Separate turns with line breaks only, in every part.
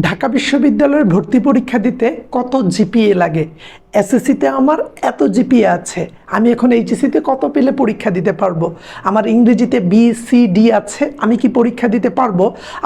ঢাকা বিশ্ববিদ্যালয়ের ভর্তি পরীক্ষা দিতে কত জিপিএ লাগে? এসএসসিতে আমার এত জিপিএ আছে। আমি এখন এইচএসসিতে কত পেলে পরীক্ষা দিতে পারব? আমার ইংরেজিতে বি সি ডি আছে, আমি কি পরীক্ষা দিতে পারব?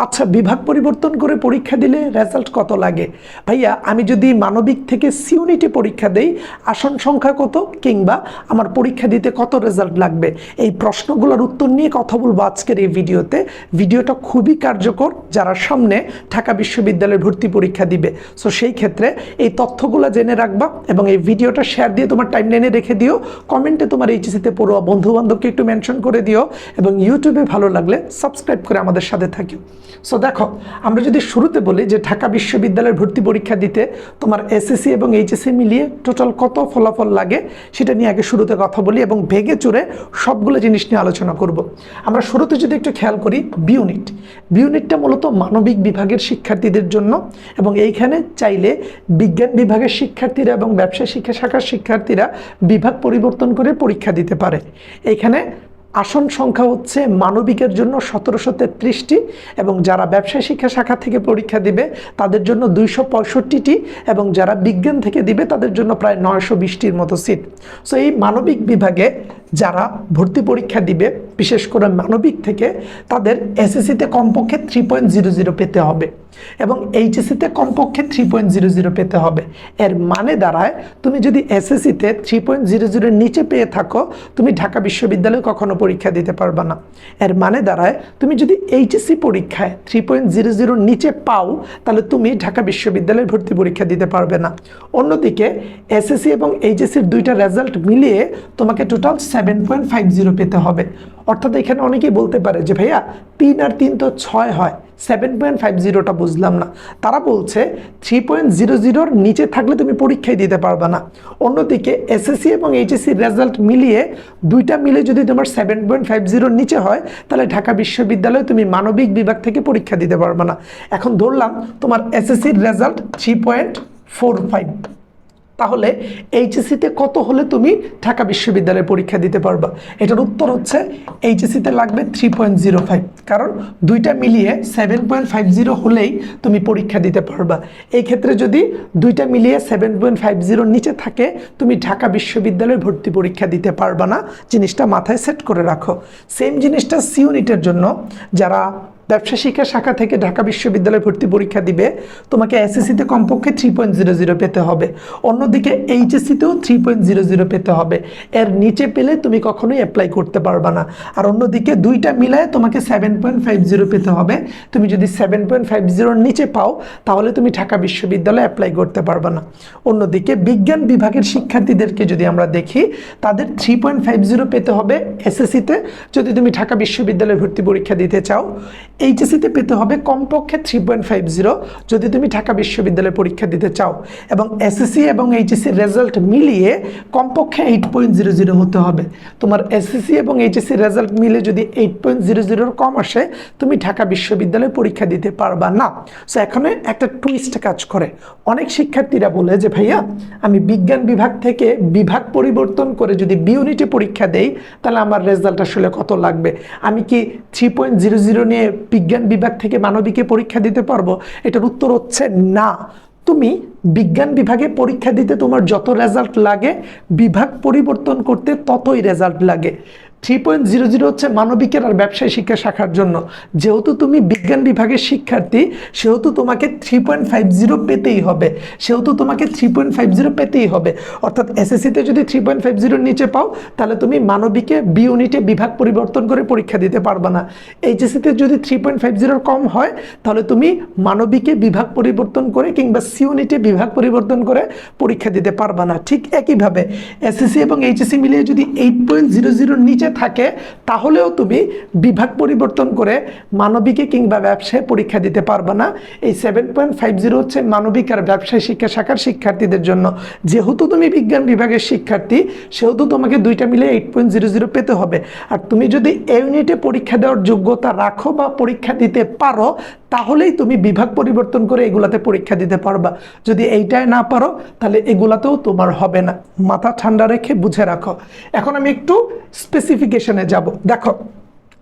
আচ্ছা বিভাগ পরিবর্তন করে পরীক্ষা দিলে রেজাল্ট কত লাগে? ভাইয়া, আমি যদি মানবিক থেকে সিউনিটি পরীক্ষা দেই, আসন সংখ্যা কত কিংবা আমার পরীক্ষা দিতে কত রেজাল্ট লাগবে? এই প্রশ্নগুলোর উত্তর নিয়ে কথা বলব আজকের এই ভিডিওতে। ভিডিওটা খুবই কার্যকর, যারা সামনে ঢাকা বিশ্ববিদ্যালয়ে ভর্তি পরীক্ষা দিবে। সো সেই ক্ষেত্রে এই তথ্যগুলো জেনে রাখবা এবং এই ভিডিওটা শেয়ার দিয়ে তোমার টাইম লাইনে রেখে দিও। কমেন্টে তোমার এইচএসিতে পড়ুয়া বন্ধু বান্ধবকে একটু মেনশন করে দিও এবং ইউটিউবে ভালো লাগলে সাবস্ক্রাইব করে আমাদের সাথে থাকিও। সো দেখো, আমরা যদি শুরুতে বলি যে ঢাকা বিশ্ববিদ্যালয়ের ভর্তি পরীক্ষা দিতে তোমার এসএসসি এবং এইচএসসি মিলিয়ে টোটাল কত ফলাফল লাগে সেটা নিয়ে আগে শুরুতে কথা বলি এবং ভেগে চুরে সবগুলো জিনিস নিয়ে আলোচনা করব। আমরা শুরুতে যদি একটু খেয়াল করি বিউনিট বিউনিটটা মূলত মানবিক বিভাগের শিক্ষার্থীদের জন্য এবং এইখানে চাইলে বিজ্ঞান বিভাগের শিক্ষার্থীরা এবং ব্যবসায় শিক্ষা শাখার শিক্ষার্থীরা বিভাগ পরিবর্তন করে পরীক্ষা দিতে পারে। এখানে আসন সংখ্যা হচ্ছে মানবিকের জন্য সতেরোশো তেত্রিশটি এবং যারা ব্যবসায় শিক্ষা শাখা থেকে পরীক্ষা দিবে তাদের জন্য দুইশো পঁয়ষট্টিটি এবং যারা বিজ্ঞান থেকে দিবে তাদের জন্য প্রায় নয়শো বিশটির মতো সিট। সো এই মানবিক বিভাগে যারা ভর্তি পরীক্ষা দিবে, বিশেষ করে মানবিক থেকে, তাদের এসএসসিতে কমপক্ষে থ্রি পয়েন্ট জিরো জিরো পেতে হবে। এবং এইচএসসিতে কমপক্ষে থ্রি পয়েন্ট জিরো জিরো পেতে হবে। এর মানে দাঁড়ায়, তুমি যদি এসএসসিতে থ্রি পয়েন্ট জিরো জিরোর নিচে পেয়ে থাকো, তুমি ঢাকা বিশ্ববিদ্যালয়ে কখনো পরীক্ষা দিতে পারবে না। এর মানে দাঁড়ায়, তুমি যদি এইচএসসি পরীক্ষায় থ্রি পয়েন্ট জিরো জিরোর নিচে পাও, তাহলে তুমি ঢাকা বিশ্ববিদ্যালয়ে ভর্তি পরীক্ষা দিতে পারবে না। অন্যদিকে এসএসসি এবং এইচএসসির দুইটা রেজাল্ট মিলিয়ে তোমাকে total seven point five zero পেতে হবে। অর্থাৎ এখানে অনেকেই বলতে পারে যে, ভাইয়া, তিন আর তিন তো ছয় হয়। সেভেন পয়েন্ট ফাইভ জিরোটা বুঝলাম না। তারা বলছে থ্রি পয়েন্ট জিরো জিরোর নিচে থাকলে তুমি পরীক্ষায় দিতে পারবে না। অন্যদিকে এসএসসি এবং এইচএসসির রেজাল্ট মিলিয়ে দুইটা মিলে যদি তোমার সেভেন পয়েন্ট ফাইভ জিরোর নিচে হয়, তাহলে ঢাকা বিশ্ববিদ্যালয়ে তুমি মানবিক বিভাগ থেকে পরীক্ষা দিতে পারবে না। এখন ধরলাম তোমার এসএসসির result three point four five তাহলে এইচএসসিতে কত হলে তুমি ঢাকা বিশ্ববিদ্যালয়ে পরীক্ষা দিতে পারবা? এটার উত্তর হচ্ছে এইচএসসিতে লাগবে থ্রি পয়েন্ট জিরো ফাইভ কারণ দুইটা মিলিয়ে সেভেন পয়েন্ট ফাইভ জিরো হলেই তুমি পরীক্ষা দিতে পারবা। এই ক্ষেত্রে যদি দুইটা মিলিয়ে সেভেন পয়েন্ট ফাইভ জিরোর নিচে থাকে, তুমি ঢাকা বিশ্ববিদ্যালয়ে ভর্তি পরীক্ষা দিতে পারবা না। জিনিসটা মাথায় সেট করে রাখো। সেম জিনিসটা সি ইউনিটের জন্য, যারা ব্যবসা শিক্ষা শাখা থেকে ঢাকা বিশ্ববিদ্যালয়ে ভর্তি পরীক্ষা দিবে। তোমাকে এসএসসিতে কমপক্ষে থ্রি পয়েন্ট জিরো জিরো পেতে হবে। অন্যদিকে এইচএসসিতেও থ্রি পয়েন্ট জিরো জিরো পেতে হবে। এর নিচে পেলে তুমি কখনোই অ্যাপ্লাই করতে পারবে না। আর অন্যদিকে দুইটা মিলায় তোমাকে সেভেন পয়েন্ট ফাইভ জিরো পেতে হবে। তুমি যদি সেভেন পয়েন্ট ফাইভ জিরোর নিচে পাও, তাহলে তুমি ঢাকা বিশ্ববিদ্যালয়ে অ্যাপ্লাই করতে পারবে না। অন্যদিকে বিজ্ঞান বিভাগের শিক্ষার্থীদেরকে যদি আমরা দেখি, তাদের থ্রি পয়েন্ট ফাইভ জিরো পেতে হবে এসএসসিতে যদি তুমি ঢাকা বিশ্ববিদ্যালয়ে ভর্তি পরীক্ষা দিতে চাও এইচএসসিতে পেতে হবে কমপক্ষে থ্রি পয়েন্ট ফাইভ জিরো যদি তুমি ঢাকা বিশ্ববিদ্যালয়ে পরীক্ষা দিতে চাও। এবং এসএসসি এবং এইচএসসির রেজাল্ট মিলিয়ে কমপক্ষে এইট পয়েন্ট জিরো জিরো হতে হবে। তোমার এসএসসি এবং এইচএসসির রেজাল্ট মিলে যদি এইট পয়েন্ট জিরো জিরোর কম আসে, তুমি ঢাকা বিশ্ববিদ্যালয়ে পরীক্ষা দিতে পারবা না। সো এখানে একটা টুইস্ট কাজ করে। অনেক শিক্ষার্থীরা বলে যে, ভাইয়া, আমি বিজ্ঞান বিভাগ থেকে বিভাগ পরিবর্তন করে যদি বি ইউনিটে পরীক্ষা দেই, তাহলে আমার রেজাল্ট আসলে কত লাগবে? আমি কি থ্রি পয়েন্ট জিরো জিরো নিয়ে বিজ্ঞান বিভাগ থেকে মানবিকে পরীক্ষা দিতে পারব? এটার উত্তর হচ্ছে না। তুমি বিজ্ঞান বিভাগে পরীক্ষা দিতে তোমার যত রেজাল্ট লাগে, বিভাগ পরিবর্তন করতে ততই রেজাল্ট লাগে। থ্রি পয়েন্ট জিরো জিরো হচ্ছে মানবিকের আর ব্যবসায় শিক্ষা শাখার জন্য। যেহেতু তুমি বিজ্ঞান বিভাগের শিক্ষার্থী, সেহেতু তোমাকে থ্রি পয়েন্ট ফাইভ জিরো পেতেই হবে। সেহেতু তোমাকে থ্রি পয়েন্ট ফাইভ জিরো পেতেই হবে। অর্থাৎ এসএসসিতে যদি থ্রি পয়েন্ট ফাইভ জিরোর নিচে পাও, তাহলে তুমি মানবিকে বি ইউনিটে বিভাগ পরিবর্তন করে পরীক্ষা দিতে পারবে না। এইচএসসিতে যদি থ্রি পয়েন্ট ফাইভ জিরোর কম হয়, তাহলে তুমি মানবিকে বিভাগ পরিবর্তন করে কিংবা সি ইউনিটে বিভাগ পরিবর্তন করে পরীক্ষা দিতে পারবে না। ঠিক একইভাবে এসএসসি এবং এইচএসসি মিলিয়ে যদি এইট পয়েন্ট জিরো জিরোর নিচে থাকে, তাহলেও তুমি বিভাগ পরিবর্তন করে মানবিকে কিংবা ব্যবসায় পরীক্ষা দিতে পারবে না। এই সেভেন পয়েন্ট ফাইভ জিরো হচ্ছে মানবিক আর ব্যবসায় শিক্ষা শাখার শিক্ষার্থীদের জন্য। যেহেতু তুমি বিজ্ঞান বিভাগের শিক্ষার্থী, সেহেতু তোমাকে দুইটা মিলে এইট পয়েন্ট জিরো জিরো পেতে হবে। আর তুমি যদি এ ইউনিটে পরীক্ষা দেওয়ার যোগ্যতা রাখো বা পরীক্ষা দিতে পারো তাহলেই তুমি বিভাগ পরিবর্তন করে এগুলাতে পরীক্ষা দিতে পারবা। যদি এইটাই না পারো, তাহলে এগুলাতেও তোমার হবে না। মাথা ঠান্ডা রেখে বুঝে রাখো। এখন আমি একটু স্পেসিফিকেশনে যাব। দেখো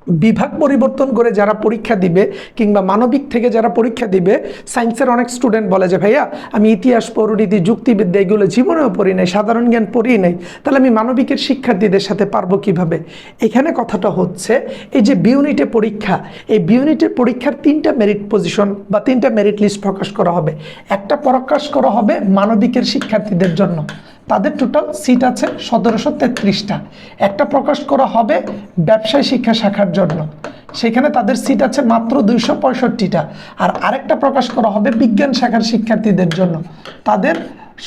বিভাগ পরিবর্তন করে যারা পরীক্ষা দিবে কিংবা মানবিক থেকে যারা পরীক্ষা দিবে সায়েন্সের অনেক স্টুডেন্ট বলে যে, ভাইয়া, আমি ইতিহাস পরিণীতি যুক্তিবিদ্যা এগুলো জীবনেও পড়ি নাই, সাধারণ জ্ঞান পড়ি নাই, তাহলে আমি মানবিকের শিক্ষার্থীদের সাথে পারব কীভাবে? এখানে কথাটা হচ্ছে, এই যে বিউনিটে পরীক্ষা, এই বিউনিটের পরীক্ষার তিনটা মেরিট পজিশন বা তিনটা মেরিট লিস্ট প্রকাশ করা হবে। একটা প্রকাশ করা হবে মানবিকের শিক্ষার্থীদের জন্য। তাদের টোটাল সিট আছে সতেরোশো তেত্রিশটা। একটা প্রকাশ করা হবে ব্যবসায় শিক্ষা শাখার জন্য। সেখানে তাদের সিট আছে মাত্র দুইশো পঁয়ষট্টিটা। আর আরেকটা প্রকাশ করা হবে বিজ্ঞান শাখার শিক্ষার্থীদের জন্য। তাদের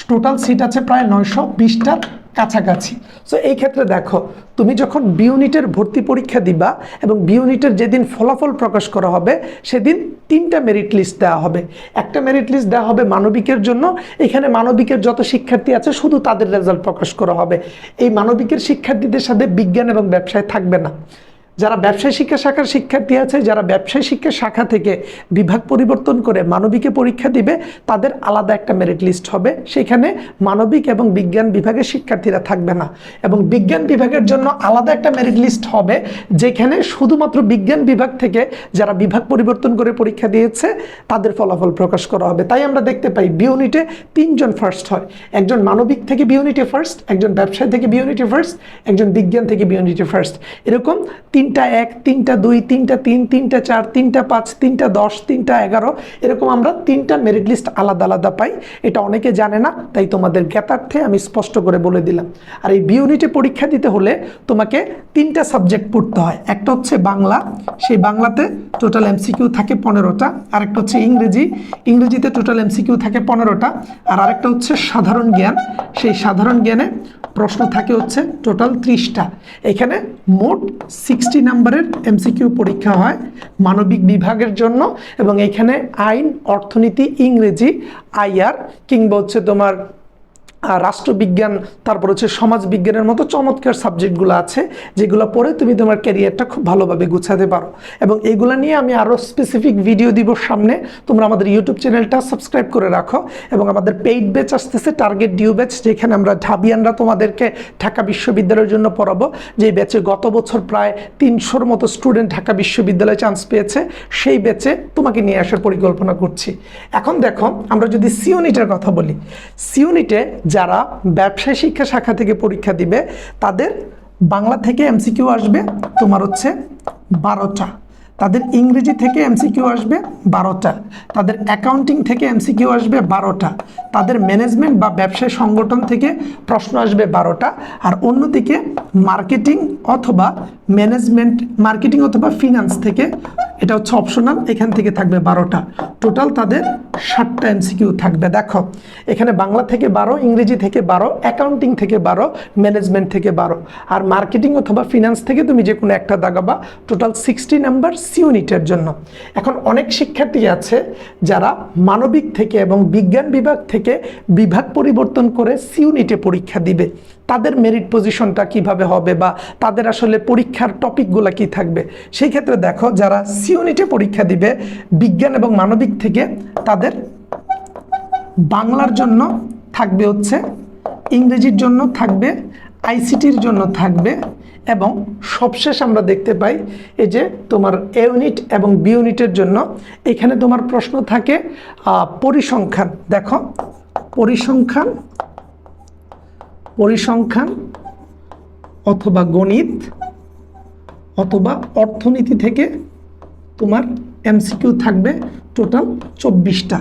টোটাল সিট আছে প্রায় নয়শো বিশটার কাছাকাছি। সো এই ক্ষেত্রে দেখো, তুমি যখন বিউনিটের ভর্তি পরীক্ষা দিবা এবং বিউনিটের যেদিন ফলাফল প্রকাশ করা হবে, সেদিন তিনটা মেরিট লিস্ট দেওয়া হবে। একটা মেরিট লিস্ট দেওয়া হবে মানবিকের জন্য। এখানে মানবিকের যত শিক্ষার্থী আছে, শুধু তাদের রেজাল্ট প্রকাশ করা হবে। এই মানবিকের শিক্ষার্থীদের সাথে বিজ্ঞান এবং ব্যবসায় থাকবে না। যারা ব্যবসায় শিক্ষা শাখার শিক্ষার্থী আছে, যারা ব্যবসায় শিক্ষা শাখা থেকে বিভাগ পরিবর্তন করে মানবিকে পরীক্ষা দিবে, তাদের আলাদা একটা মেরিট লিস্ট হবে। সেখানে মানবিক এবং বিজ্ঞান বিভাগের শিক্ষার্থীরা থাকবে না। এবং বিজ্ঞান বিভাগের জন্য আলাদা একটা মেরিট লিস্ট হবে, যেখানে শুধুমাত্র বিজ্ঞান বিভাগ থেকে যারা বিভাগ পরিবর্তন করে পরীক্ষা দিয়েছে, তাদের ফলাফল প্রকাশ করা হবে। তাই আমরা দেখতে পাই বিউনিটে তিনজন ফার্স্ট হয়। একজন মানবিক থেকে বিউনিটে ফার্স্ট একজন ব্যবসায় থেকে বিউনিটে ফার্স্ট একজন বিজ্ঞান থেকে বিউনিটে ফার্স্ট এরকম তিনটা এক, তিনটা দুই, তিনটা তিন, তিনটা চার, তিনটা পাঁচ, তিনটা দশ, তিনটা এগারো, এরকম আমরা তিনটা মেরিট লিস্ট আলাদা আলাদা পাই। এটা অনেকে জানে না, তাই তোমাদের জ্ঞাতার্থে আমি স্পষ্ট করে বলে দিলাম। আর এই বিউনিটে পরীক্ষা দিতে হলে তোমাকে তিনটা সাবজেক্ট পড়তে হয়। একটা হচ্ছে বাংলা, সেই বাংলাতে টোটাল এমসিকিউ থাকে পনেরোটা, আরেকটা হচ্ছে ইংরেজি, ইংরেজিতে টোটাল এমসিকিউ থাকে পনেরোটা, আর আরেকটা হচ্ছে সাধারণ জ্ঞান। সেই সাধারণ জ্ঞানে প্রশ্ন থাকে হচ্ছে টোটাল ত্রিশটা। এখানে মোট সিক্সটি নাম্বারের এমসিকিউ পরীক্ষা হয় মানবিক বিভাগের জন্য এবং এখানে আইন, অর্থনীতি, ইংরেজি, আইআর কিংবা হচ্ছে তোমার রাষ্ট্রবিজ্ঞান, তারপর হচ্ছে সমাজ বিজ্ঞানের মতো চমৎকার সাবজেক্টগুলো আছে, যেগুলো পড়ে তুমি তোমার ক্যারিয়ারটা খুব ভালোভাবে গুছাতে পারো। এবং এইগুলো নিয়ে আমি আরও স্পেসিফিক ভিডিও দিব সামনে। তোমরা আমাদের ইউটিউব চ্যানেলটা সাবস্ক্রাইব করে রাখো এবং আমাদের পেইড ব্যাচ আসতেছে টার্গেট ডিউ ব্যাচ যেখানে আমরা ঢাবিয়ানরা তোমাদেরকে ঢাকা বিশ্ববিদ্যালয়ের জন্য পড়াবো। যে ব্যাচে গত বছর প্রায় তিনশোর মতো স্টুডেন্ট ঢাকা বিশ্ববিদ্যালয়ে চান্স পেয়েছে, সেই ব্যাচে তোমাকে নিয়ে আসার পরিকল্পনা করছি। এখন দেখো, আমরা যদি সিউনিটের কথা বলি। সিউনিটে যারা ব্যবসায় শিক্ষা শাখা থেকে পরীক্ষা দিবে, তাদের বাংলা থেকে এমসিকিউ আসবে। তোমার হচ্ছে বারোটা। তাদের ইংরেজি থেকে এমসিকিউ আসবে বারোটা। তাদের অ্যাকাউন্টিং থেকে এমসিকিউ আসবে বারোটা। তাদের ম্যানেজমেন্ট বা ব্যবসায় সংগঠন থেকে প্রশ্ন আসবে বারোটা। আর অন্যদিকে মার্কেটিং অথবা ম্যানেজমেন্ট মার্কেটিং অথবা ফিনান্স থেকে এটা হচ্ছে অপশনাল এখান থেকে থাকবে বারোটা। টোটাল তাদের ষাটটা এমসিকিউ থাকবে। দেখো, এখানে বাংলা থেকে বারো, ইংরেজি থেকে বারো অ্যাকাউন্টিং থেকে বারো ম্যানেজমেন্ট থেকে বারো। আর মার্কেটিং অথবা ফিনান্স থেকে তুমি যে কোনো একটা দাগাবা। টোটাল সিক্সটি নাম্বার সিউনিটের জন্য। এখন অনেক শিক্ষার্থী আছে যারা মানবিক থেকে এবং বিজ্ঞান বিভাগ থেকে বিভাগ পরিবর্তন করে সিউনিটে পরীক্ষা দিবে। তাদের মেরিট পজিশনটা কীভাবে হবে বা তাদের আসলে পরীক্ষার টপিকগুলো কি থাকবে? সেই ক্ষেত্রে দেখো, যারা সিউনিটে পরীক্ষা দিবে, বিজ্ঞান এবং মানবিক থেকে তাদের বাংলার জন্য থাকবে হচ্ছে, ইংরেজির জন্য থাকবে আইসিটির জন্য থাকবে এবং সবশেষ আমরা দেখতে পাই এই যে তোমার এ ইউনিট এবং বি ইউনিটের জন্য এখানে তোমার প্রশ্ন থাকে পরিসংখ্যান। দেখো, পরিসংখ্যান পরিসংখ্যান অথবা গণিত অথবা অর্থনীতি থেকে তোমার এমসিকিউ থাকবে টোটাল চব্বিশটা।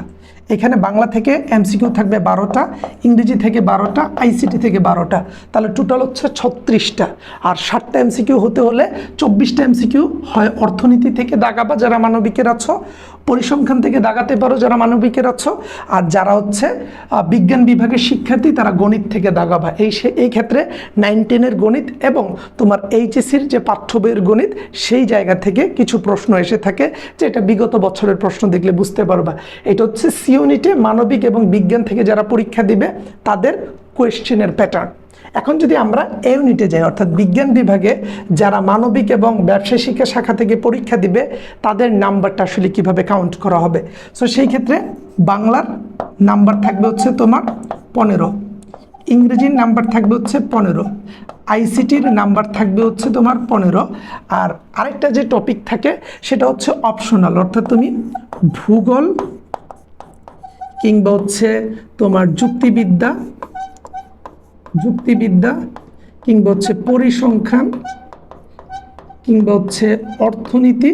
এখানে বাংলা থেকে এমসিকিউ থাকবে বারোটা, ইংরেজি থেকে বারোটা আইসিটি থেকে বারোটা। তাহলে টোটাল হচ্ছে ছত্রিশটা। আর ষাটটা এমসিকিউ হতে হলে চব্বিশটা এমসিকিউ হয় অর্থনীতি থেকে দাগাবা যারা মানবিকের আছো। পরিসংখ্যান থেকে দাগাতে পারো যারা মানবিকের আছো, আর যারা হচ্ছে বিজ্ঞান বিভাগের শিক্ষার্থী, তারা গণিত থেকে দাগাবা এই সে- এই ক্ষেত্রে নাইন টেনের গণিত এবং তোমার এইচএসির যে পাঠ্য বইয়ের গণিত, সেই জায়গা থেকে কিছু প্রশ্ন এসে থাকে, যে এটা বিগত বছরের প্রশ্ন দেখলে বুঝতে পারবা। এটা হচ্ছে সিউনিটে মানবিক এবং বিজ্ঞান থেকে যারা পরীক্ষা দিবে, তাদের কোয়েশ্চেনের প্যাটার্ন এখন যদি আমরা এ ইউনিটে যাই, অর্থাৎ বিজ্ঞান বিভাগে যারা মানবিক এবং ব্যবসায় শিক্ষা শাখা থেকে পরীক্ষা দিবে, তাদের নাম্বারটা আসলে কীভাবে কাউন্ট করা হবে? সো সেই ক্ষেত্রে বাংলার নাম্বার থাকবে হচ্ছে তোমার পনেরো, ইংরেজির নাম্বার থাকবে হচ্ছে পনেরো, আইসিটির নাম্বার থাকবে হচ্ছে তোমার পনেরো, আর আরেকটা যে টপিক থাকে, সেটা হচ্ছে অপশনাল অর্থাৎ তুমি ভূগোল কিংবা হচ্ছে তোমার যুক্তিবিদ্যা যুক্তিবিদ্যা কিংবা হচ্ছে পরিসংখ্যান কিংবা হচ্ছে অর্থনীতি,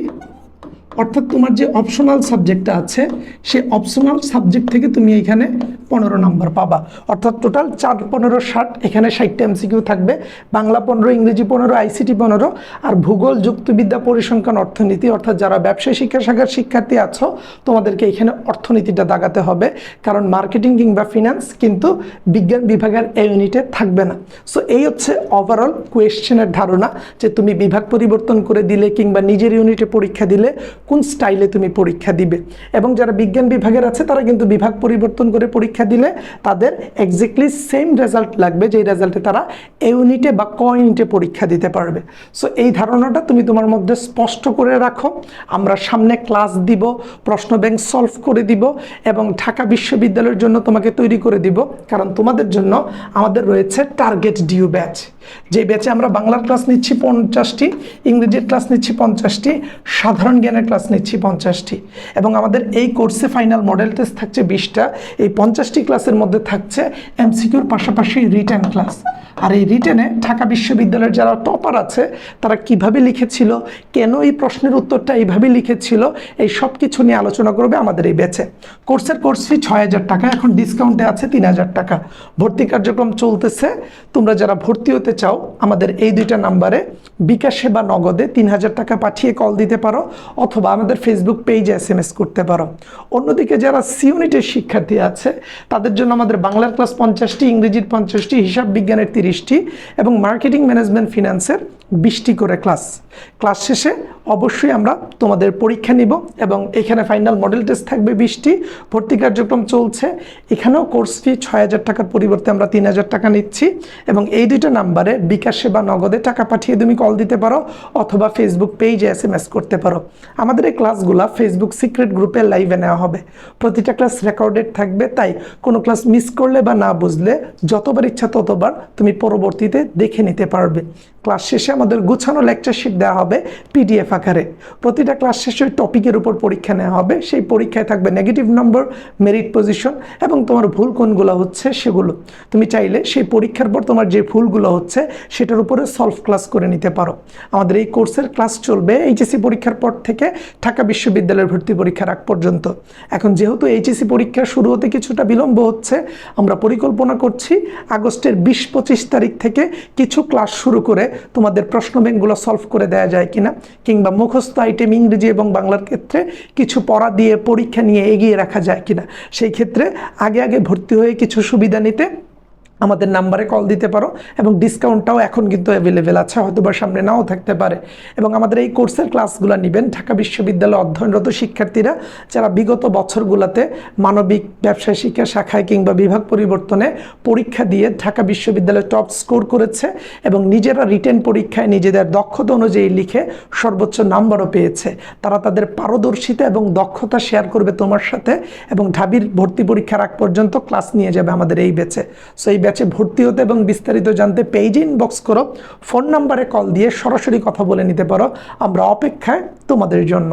অর্থাৎ তোমার যে অপশনাল সাবজেক্টটা আছে সে অপশনাল সাবজেক্ট থেকে তুমি এখানে পনেরো নম্বর পাবা। অর্থাৎ টোটাল চার, পনেরো, ষাট, এখানে ষাটটা এমসিকিউ থাকবে। বাংলা পনেরো, ইংরেজি পনেরো আইসিটি পনেরো, আর ভূগোল, যুক্তিবিদ্যা, পরিসংখ্যান, অর্থনীতি, অর্থাৎ যারা ব্যবসায় শিক্ষা শাখার শিক্ষার্থী আছো, তোমাদেরকে এখানে অর্থনীতিটা দাগাতে হবে। কারণ মার্কেটিং কিংবা ফিনান্স কিন্তু বিজ্ঞান বিভাগের এই ইউনিটে থাকবে না। সো এই হচ্ছে ওভারঅল কোয়েশ্চেনের ধারণা যে তুমি বিভাগ পরিবর্তন করে দিলে কিংবা নিজের ইউনিটে পরীক্ষা দিলে কোন স্টাইলে তুমি পরীক্ষা দিবে। এবং যারা বিজ্ঞান বিভাগের আছে, তারা কিন্তু বিভাগ পরিবর্তন করে পরীক্ষা দিলে তাদের এক্স্যাক্টলি সেম রেজাল্ট লাগবে, যেই রেজাল্টে তারা ইউনিটে বা ক ইউনিটে পরীক্ষা দিতে পারবে। সো এই ধারণাটা তুমি তোমার মধ্যে স্পষ্ট করে রাখো। আমরা সামনে ক্লাস দিব, প্রশ্ন ব্যাংক সলভ করে দিব এবং ঢাকা বিশ্ববিদ্যালয়ের জন্য তোমাকে তৈরি করে দিব। কারণ তোমাদের জন্য আমাদের রয়েছে টার্গেট ডিউ ব্যাচ যে ব্যাচে আমরা বাংলার ক্লাস নিচ্ছি পঞ্চাশটি, ইংরেজির ক্লাস নিচ্ছি পঞ্চাশটি, সাধারণ জ্ঞানের ক্লাস নিচ্ছি পঞ্চাশটি। এবং আমাদের এই কোর্সে ফাইনাল মডেল টেস্ট থাকছে বিশটা। এই পঞ্চাশটি ক্লাসের মধ্যে থাকছে এমসিকিউর পাশাপাশি রিটার্ন ক্লাস আর এই রিটেনে ঢাকা বিশ্ববিদ্যালয়ের যারা টপার আছে, তারা কীভাবে লিখেছিল, কেন এই প্রশ্নের উত্তরটা এইভাবে লিখেছিল, এই সব কিছু নিয়ে আলোচনা করবে আমাদের এই ব্যাচে কোর্সের কোর্স ফি ছয় হাজার টাকা, এখন ডিসকাউন্টে আছে তিন হাজার টাকা। ভর্তি কার্যক্রম চলতেছে। তোমরা যারা ভর্তি হতে চাও, আমাদের এই দুইটা নাম্বারে বিকাশে বা নগদে তিন হাজার টাকা পাঠিয়ে কল দিতে পারো, অথবা আমাদের ফেসবুক পেজে এস করতে পারো। অন্যদিকে যারা সি ইউনিটের শিক্ষার্থী আছে তাদের জন্য আমাদের বাংলার ক্লাস পঞ্চাশটি, ইংরেজির পঞ্চাশটি, হিসাব বিজ্ঞানের তিরিশটি এবং মার্কেটিং ম্যানেজমেন্ট ফিনান্সের বিশটি করে ক্লাস। ক্লাস শেষে অবশ্যই আমরা তোমাদের পরীক্ষা নিব এবং এখানে ফাইনাল মডেল টেস্ট থাকবে বিশটি। ভর্তি কার্যক্রম চলছে। এখানেও কোর্স ফি ছয় হাজার টাকার পরিবর্তে আমরা তিন হাজার টাকা নিচ্ছি এবং এই দুইটা নাম্বারে বিকাশে বা নগদে টাকা পাঠিয়ে তুমি কল দিতে পারো অথবা ফেসবুক পেজে এস এম এস করতে পারো। আমাদের এই ক্লাসগুলো ফেসবুক সিক্রেট গ্রুপে লাইভে নেওয়া হবে। প্রতিটা ক্লাস রেকর্ডেড থাকবে, তাই কোনো ক্লাস মিস করলে বা না বুঝলে যতবার ইচ্ছা ততবার তুমি পরবর্তীতে দেখে নিতে পারবে। ক্লাস শেষে আমাদের গুছানো লেকচার শিট দেওয়া হবে পিডিএফ আকারে। প্রতিটা ক্লাস শেষে ওই টপিকের উপর পরীক্ষা নেওয়া হবে। সেই পরীক্ষায় থাকবে নেগেটিভ নম্বর মেরিট পজিশন এবং তোমার ভুল কোনগুলো হচ্ছে সেগুলো। তুমি চাইলে সেই পরীক্ষার পর তোমার যে ভুলগুলো হচ্ছে সেটার উপরে সলভ ক্লাস করে নিতে পারো। আমাদের এই কোর্সের ক্লাস চলবে এইচএসসি পরীক্ষার পর থেকে ঢাকা বিশ্ববিদ্যালয়ের ভর্তি পরীক্ষার আগ পর্যন্ত। এখন যেহেতু এইচএসসি পরীক্ষা শুরু হতে কিছুটা বিলম্ব হচ্ছে, আমরা পরিকল্পনা করছি আগস্টের বিশ পঁচিশ তারিখ থেকে কিছু ক্লাস শুরু করে তোমাদের প্রশ্ন ব্যাংকগুলো সলভ করে দেওয়া যায় কিনা, কিংবা মুখস্থ আইটেম ইংরেজি এবং বাংলার ক্ষেত্রে কিছু পড়া দিয়ে পরীক্ষা নিয়ে এগিয়ে রাখা যায় কিনা? সেই ক্ষেত্রে আগে আগে ভর্তি হয়ে কিছু সুবিধা নিতে আমাদের নাম্বারে কল দিতে পারো এবং ডিসকাউন্টটাও এখন কিন্তু অ্যাভেলেবেল আছে হয়তো বা সামনে নাও থাকতে পারে। এবং আমাদের এই কোর্সের ক্লাসগুলো নেবেন, ঢাকা বিশ্ববিদ্যালয়ে অধ্যয়নরত শিক্ষার্থীরা, যারা বিগত বছরগুলোতে মানবিক ব্যবসায় শিক্ষা শাখায় কিংবা বিভাগ পরিবর্তনে পরীক্ষা দিয়ে ঢাকা বিশ্ববিদ্যালয়ে টপ স্কোর করেছে এবং নিজেরা রিটেন পরীক্ষায় নিজেদের দক্ষতা অনুযায়ী লিখে সর্বোচ্চ নাম্বারও পেয়েছে। তারা তাদের পারদর্শিতা এবং দক্ষতা শেয়ার করবে তোমার সাথে এবং ঢাবির ভর্তি পরীক্ষার আগ পর্যন্ত ক্লাস নিয়ে যাবে আমাদের এই ব্যাচে সো এই ব্যাচে ভর্তি হতে এবং বিস্তারিত জানতে পেজে ইনবক্স করো ফোন নাম্বারে কল দিয়ে সরাসরি কথা বলে নিতে পারো। আমরা অপেক্ষায় তোমাদের জন্য।